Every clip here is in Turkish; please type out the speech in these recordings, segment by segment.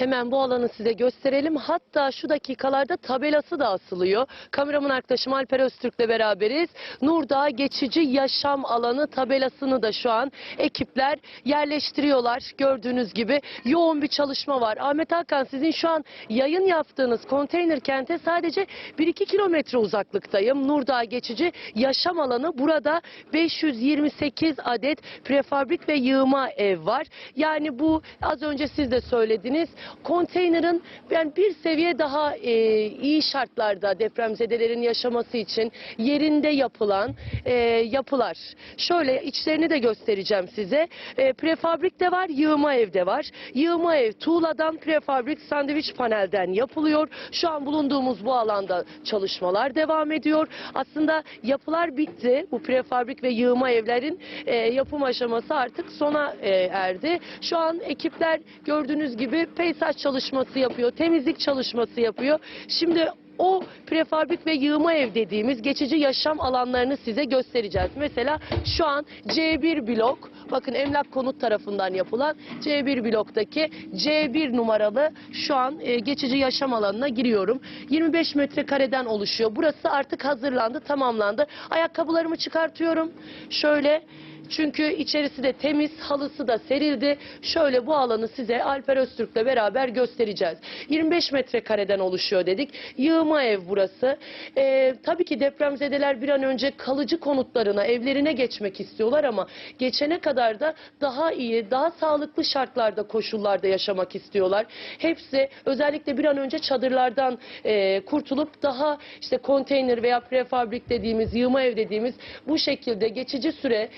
Hemen bu alanı size gösterelim. Hatta şu dakikalarda tabelası da asılıyor. Kameraman arkadaşım Alper Öztürk'le beraberiz. Nurdağ Geçici Yaşam Alanı tabelasını da şu an ekipler yerleştiriyorlar. Gördüğünüz gibi yoğun bir çalışma var. Ahmet Hakan sizin şu an yayın yaptığınız konteyner kente sadece 1-2 kilometre uzaklıktayım. Nurdağ Geçici Yaşam Alanı burada 528 adet prefabrik ve yığma ev var. Yani bu az önce siz de söylediniz. Konteynerin yani bir seviye daha e, iyi şartlarda depremzedelerin yaşaması için yerinde yapılan e, yapılar. Şöyle içlerini de göstereceğim size. E, prefabrik de var, yığma evde var. Yığma ev tuğladan prefabrik sandviç panelden yapılıyor. Şu an bulunduğumuz bu alanda çalışmalar devam ediyor. Aslında yapılar bitti. Bu prefabrik ve yığma evlerin e, yapım aşaması artık sona e, erdi. Şu an ekipler gördüğünüz gibi peyzaj çalışması yapıyor, temizlik çalışması yapıyor. Şimdi o prefabrik ve yığma ev dediğimiz geçici yaşam alanlarını size göstereceğiz. Mesela şu an C1 blok, bakın emlak konut tarafından yapılan C1 bloktaki C1 numaralı şu an e, geçici yaşam alanına giriyorum. 25 metrekareden oluşuyor. Burası artık hazırlandı, tamamlandı. Ayakkabılarımı çıkartıyorum. Şöyle çünkü içerisi de temiz, halısı da serildi. Şöyle bu alanı size Alper Öztürk'le beraber göstereceğiz. 25 metrekareden oluşuyor dedik. Yığma ev burası. Ee, tabii ki depremzedeler bir an önce kalıcı konutlarına, evlerine geçmek istiyorlar ama geçene kadar da daha iyi, daha sağlıklı şartlarda, koşullarda yaşamak istiyorlar. Hepsi özellikle bir an önce çadırlardan e, kurtulup daha işte konteyner veya prefabrik dediğimiz, yığma ev dediğimiz bu şekilde geçici süre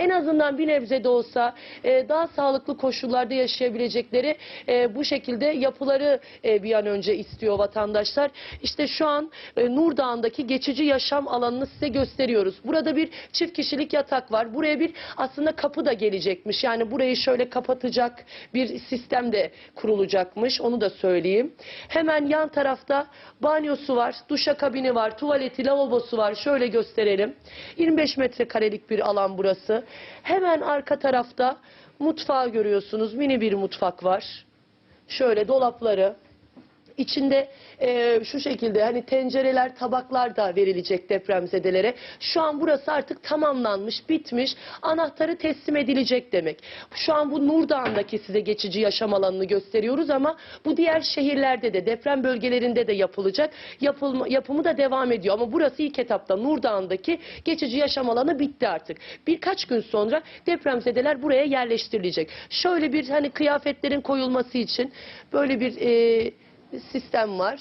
en azından bir nebze de olsa e, daha sağlıklı koşullarda yaşayabilecekleri e, bu şekilde yapıları e, bir an önce istiyor vatandaşlar. İşte şu an e, Nur Dağı'ndaki geçici yaşam alanını size gösteriyoruz. Burada bir çift kişilik yatak var. Buraya bir aslında kapı da gelecekmiş. Yani burayı şöyle kapatacak bir sistem de kurulacakmış. Onu da söyleyeyim. Hemen yan tarafta banyosu var, duşakabini var, tuvaleti, lavabosu var. Şöyle gösterelim. 25 metrekarelik bir alan burası. Hemen arka tarafta mutfağı görüyorsunuz. Mini bir mutfak var. Şöyle dolapları. İçinde e, şu şekilde hani tencereler, tabaklar da verilecek depremzedelere. Şu an burası artık tamamlanmış, bitmiş. Anahtarı teslim edilecek demek. Şu an bu Nurdağ'ındaki size geçici yaşam alanını gösteriyoruz ama bu diğer şehirlerde de deprem bölgelerinde de yapılacak. Yapılma, yapımı da devam ediyor ama burası ilk etapta Nurdağ'ındaki geçici yaşam alanı bitti artık. Birkaç gün sonra depremzedeler buraya yerleştirilecek. Şöyle bir hani kıyafetlerin koyulması için böyle bir e, sistem var.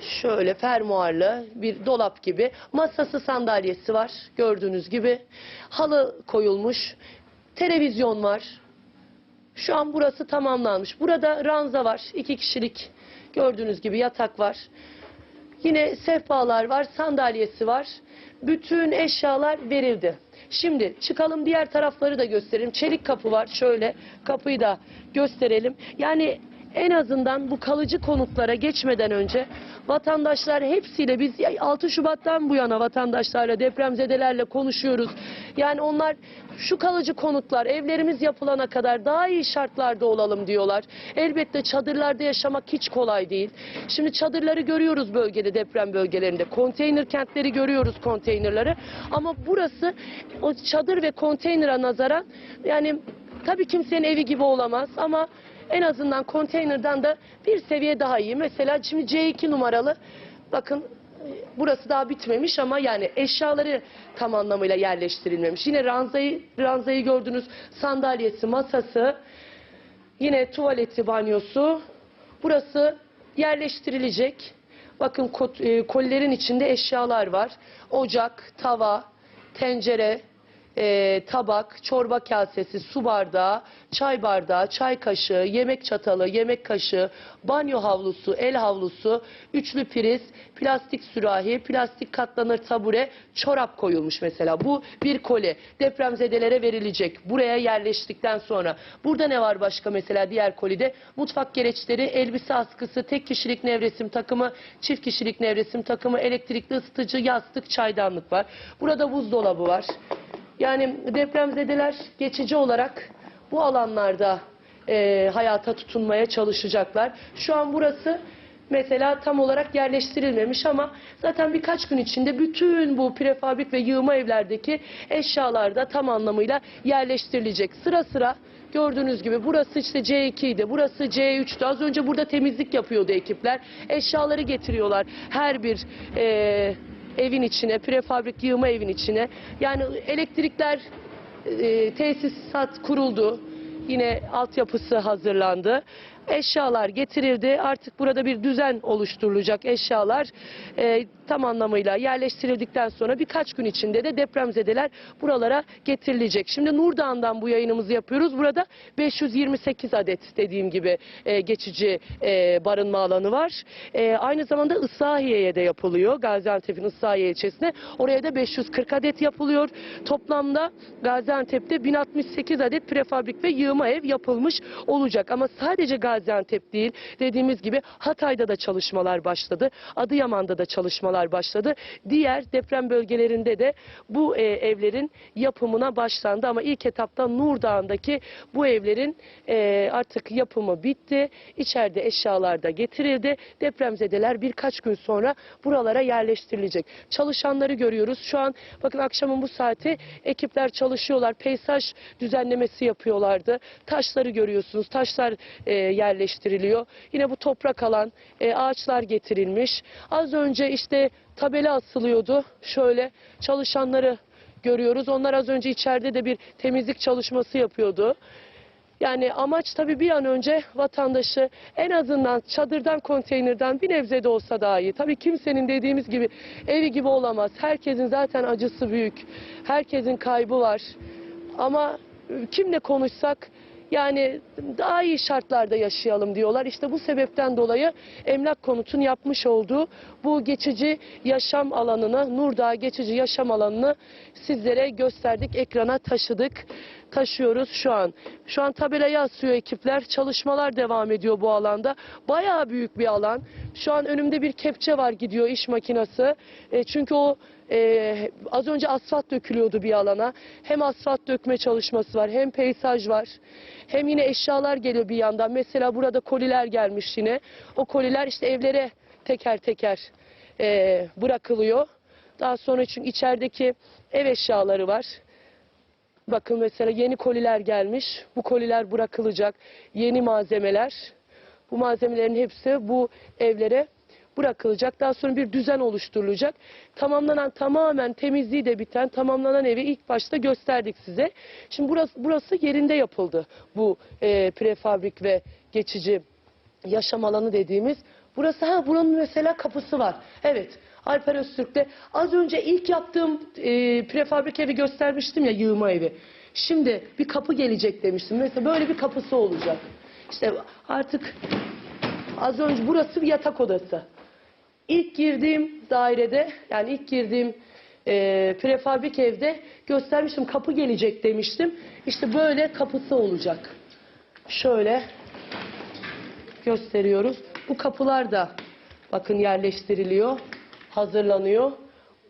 Şöyle fermuarlı bir dolap gibi. Masası sandalyesi var gördüğünüz gibi. Halı koyulmuş. Televizyon var. Şu an burası tamamlanmış. Burada ranza var. iki kişilik gördüğünüz gibi yatak var. Yine sehpalar var, sandalyesi var. Bütün eşyalar verildi. Şimdi çıkalım diğer tarafları da gösterelim. Çelik kapı var. Şöyle kapıyı da gösterelim. Yani en azından bu kalıcı konutlara geçmeden önce vatandaşlar hepsiyle biz 6 Şubat'tan bu yana vatandaşlarla depremzedelerle konuşuyoruz. Yani onlar şu kalıcı konutlar evlerimiz yapılana kadar daha iyi şartlarda olalım diyorlar. Elbette çadırlarda yaşamak hiç kolay değil. Şimdi çadırları görüyoruz bölgede deprem bölgelerinde. Konteyner kentleri görüyoruz konteynerları. Ama burası o çadır ve konteynere nazaran yani tabii kimsenin evi gibi olamaz ama en azından konteynerden de bir seviye daha iyi. Mesela şimdi C2 numaralı bakın e, burası daha bitmemiş ama yani eşyaları tam anlamıyla yerleştirilmemiş. Yine ranzayı, ranzayı gördünüz sandalyesi, masası, yine tuvaleti, banyosu. Burası yerleştirilecek. Bakın e, kolilerin içinde eşyalar var. Ocak, tava, tencere, e, tabak, çorba kasesi, su bardağı, çay bardağı, çay kaşığı, yemek çatalı, yemek kaşığı, banyo havlusu, el havlusu, üçlü priz, plastik sürahi, plastik katlanır tabure, çorap koyulmuş mesela. Bu bir koli depremzedelere verilecek. Buraya yerleştikten sonra. Burada ne var başka mesela diğer kolide? Mutfak gereçleri, elbise askısı, tek kişilik nevresim takımı, çift kişilik nevresim takımı, elektrikli ısıtıcı, yastık, çaydanlık var. Burada buzdolabı var. Yani depremzedeler geçici olarak bu alanlarda e, hayata tutunmaya çalışacaklar. Şu an burası mesela tam olarak yerleştirilmemiş ama zaten birkaç gün içinde bütün bu prefabrik ve yığma evlerdeki eşyalar da tam anlamıyla yerleştirilecek. Sıra sıra gördüğünüz gibi burası işte C2 idi, burası C3'tü. Az önce burada temizlik yapıyordu ekipler. Eşyaları getiriyorlar her bir e, evin içine, prefabrik yığma evin içine. Yani elektrikler e, tesisat kuruldu. Yine altyapısı hazırlandı. Eşyalar getirildi. Artık burada bir düzen oluşturulacak eşyalar e, tam anlamıyla yerleştirildikten sonra birkaç gün içinde de depremzedeler buralara getirilecek. Şimdi Nurdağ'dan bu yayınımızı yapıyoruz. Burada 528 adet dediğim gibi e, geçici e, barınma alanı var. E, aynı zamanda Islahiye'ye de yapılıyor. Gaziantep'in Islahiye ilçesine. Oraya da 540 adet yapılıyor. Toplamda Gaziantep'te 1068 adet prefabrik ve yığma ev yapılmış olacak. Ama sadece Gaziantep değil. Dediğimiz gibi Hatay'da da çalışmalar başladı. Adıyaman'da da çalışmalar başladı. Diğer deprem bölgelerinde de bu e, evlerin yapımına başlandı. Ama ilk etapta Nurdağ'ındaki bu evlerin e, artık yapımı bitti. İçeride eşyalar da getirildi. Depremzedeler birkaç gün sonra buralara yerleştirilecek. Çalışanları görüyoruz. Şu an bakın akşamın bu saati ekipler çalışıyorlar. Peyzaj düzenlemesi yapıyorlardı. Taşları görüyorsunuz. Taşlar e, yerleştiriliyor. Yine bu toprak alan e, ağaçlar getirilmiş. Az önce işte tabela asılıyordu. Şöyle çalışanları görüyoruz. Onlar az önce içeride de bir temizlik çalışması yapıyordu. Yani amaç tabii bir an önce vatandaşı en azından çadırdan, konteynerden bir nebze de olsa daha iyi. Tabii kimsenin dediğimiz gibi evi gibi olamaz. Herkesin zaten acısı büyük. Herkesin kaybı var. Ama e, kimle konuşsak yani daha iyi şartlarda yaşayalım diyorlar. İşte bu sebepten dolayı emlak konutun yapmış olduğu bu geçici yaşam alanını, Nurdağ geçici yaşam alanını sizlere gösterdik, ekrana taşıdık. Taşıyoruz şu an. Şu an tabelayı asıyor ekipler. Çalışmalar devam ediyor bu alanda. Bayağı büyük bir alan. Şu an önümde bir kepçe var gidiyor iş makinesi. E, çünkü o e, az önce asfalt dökülüyordu bir alana. Hem asfalt dökme çalışması var hem peyzaj var. Hem yine eşyalar geliyor bir yandan. Mesela burada koliler gelmiş yine. O koliler işte evlere teker teker e, bırakılıyor. Daha sonra çünkü içerideki ev eşyaları var. Bakın mesela yeni koliler gelmiş. Bu koliler bırakılacak. Yeni malzemeler. Bu malzemelerin hepsi bu evlere bırakılacak. Daha sonra bir düzen oluşturulacak. Tamamlanan tamamen temizliği de biten tamamlanan evi ilk başta gösterdik size. Şimdi burası, burası yerinde yapıldı. Bu e, prefabrik ve geçici yaşam alanı dediğimiz. Burası ha buranın mesela kapısı var. Evet. Alper Öztürk'te az önce ilk yaptığım e, prefabrik evi göstermiştim ya yığma evi. Şimdi bir kapı gelecek demiştim. Mesela böyle bir kapısı olacak. İşte artık az önce burası bir yatak odası. İlk girdiğim dairede yani ilk girdiğim e, prefabrik evde göstermiştim kapı gelecek demiştim. İşte böyle kapısı olacak. Şöyle gösteriyoruz. Bu kapılar da bakın yerleştiriliyor, hazırlanıyor.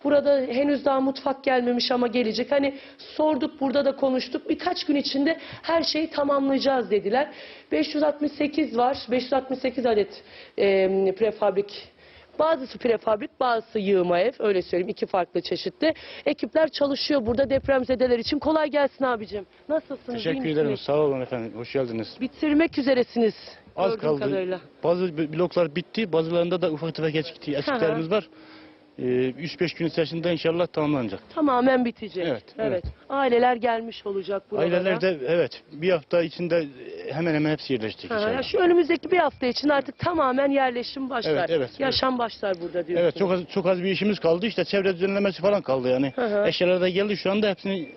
Burada henüz daha mutfak gelmemiş ama gelecek. Hani sorduk burada da konuştuk. Birkaç gün içinde her şeyi tamamlayacağız dediler. 568 var. 568 adet e, prefabrik Bazısı prefabrik, bazısı yığma ev. Öyle söyleyeyim iki farklı çeşitli. Ekipler çalışıyor burada depremzedeler için. Kolay gelsin abicim. Nasılsınız? iyi Teşekkür ederim. misiniz? Sağ olun efendim. Hoş geldiniz. Bitirmek üzeresiniz. Az gördüğüm kaldı. kadarıyla. Bazı bloklar bitti. Bazılarında da ufak tefek eksiklerimiz var. Ee, 3-5 gün içerisinde inşallah tamamlanacak. Tamamen bitecek. Evet, evet. Aileler gelmiş olacak buralara. Aileler de evet bir hafta içinde hemen hemen hepsi yerleşecek Ha, inşallah. şu önümüzdeki bir hafta için artık tamamen yerleşim başlar. Evet, evet, Yaşam başlar burada diyorsunuz. Evet çok az, çok az bir işimiz kaldı. İşte çevre düzenlemesi falan kaldı yani. Hı hı. Eşyalar da geldi şu anda hepsini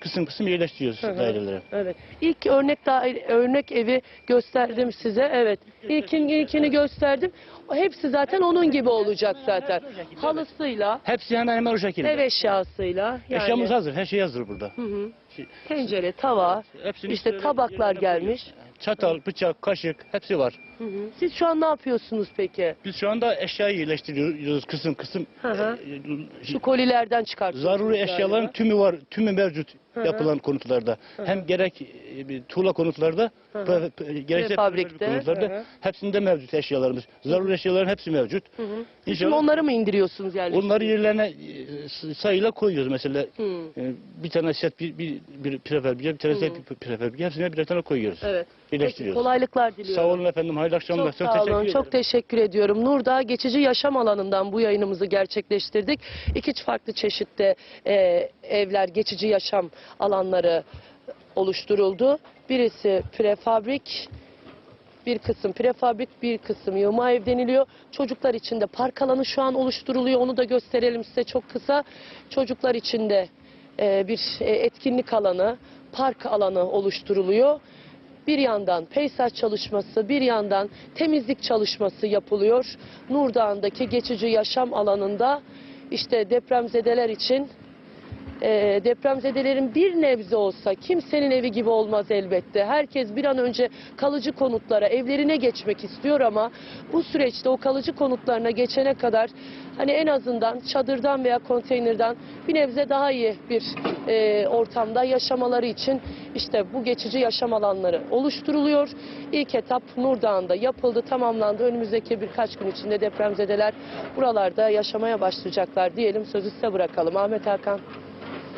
kısım kısım yerleştiriyoruz Hı hı. dairelere. Evet. İlk örnek daire, örnek evi gösterdim size. Evet. İlkin, ilkini gösterdim. Hepsi zaten onun gibi olacak zaten. Halısıyla, Hepsi hemen hemen o şekilde. ev eşyasıyla. Yani. Eşyamız hazır. Her şey hazır burada. Hı hı. Şey- Tencere, tava, Hepsini işte tabaklar gelmiş. Çatal, bıçak, kaşık hepsi var. Hı hı. Siz şu an ne yapıyorsunuz peki? Biz şu anda eşyayı yerleştiriyoruz kısım kısım. Hı hı. Ee, Şu kolilerden çıkartıyorsunuz Zaruri galiba. eşyaların tümü var, tümü mevcut. Yapılan konutlarda hem gerek e, tuğla konutlarda pre- pre- gerekse prefabrik konutlarda hı hı. hepsinde mevcut eşyalarımız. Zaruri eşyaların hepsi mevcut. Şimdi İnşallah onları mı indiriyorsunuz yani? onları yerlerine e, sayıyla koyuyoruz mesela. Hı. E, Bir tane set bir, bir, bir prefabrike, bir tane set bir prefabrike hepsine birer tane koyuyoruz. Evet. Peki, Birleştiriyoruz. kolaylıklar diliyorum. Sağ olun efendim. Hayırlı akşamlar. Çok sağ olun. teşekkür Çok teşekkür ediyorum. Nurdağ geçici yaşam alanından bu yayınımızı gerçekleştirdik. İki farklı çeşitte e, evler, geçici yaşam alanları oluşturuldu. Birisi prefabrik, bir kısım prefabrik, bir kısım yığma ev deniliyor. Çocuklar için de park alanı şu an oluşturuluyor. Onu da gösterelim size çok kısa. Çocuklar için de e, bir e, etkinlik alanı, park alanı oluşturuluyor. Bir yandan peyzaj çalışması, bir yandan temizlik çalışması yapılıyor. Nurdağ'ındaki geçici yaşam alanında işte depremzedeler için e, depremzedelerin bir nebze olsa kimsenin evi gibi olmaz elbette. Herkes bir an önce kalıcı konutlara, evlerine geçmek istiyor ama bu süreçte o kalıcı konutlarına geçene kadar hani en azından çadırdan veya konteynerden bir nebze daha iyi bir e, ortamda yaşamaları için işte bu geçici yaşam alanları oluşturuluyor. İlk etap Nurdağ'ında yapıldı, tamamlandı. Önümüzdeki birkaç gün içinde depremzedeler buralarda yaşamaya başlayacaklar diyelim. Sözü size bırakalım. Ahmet Hakan.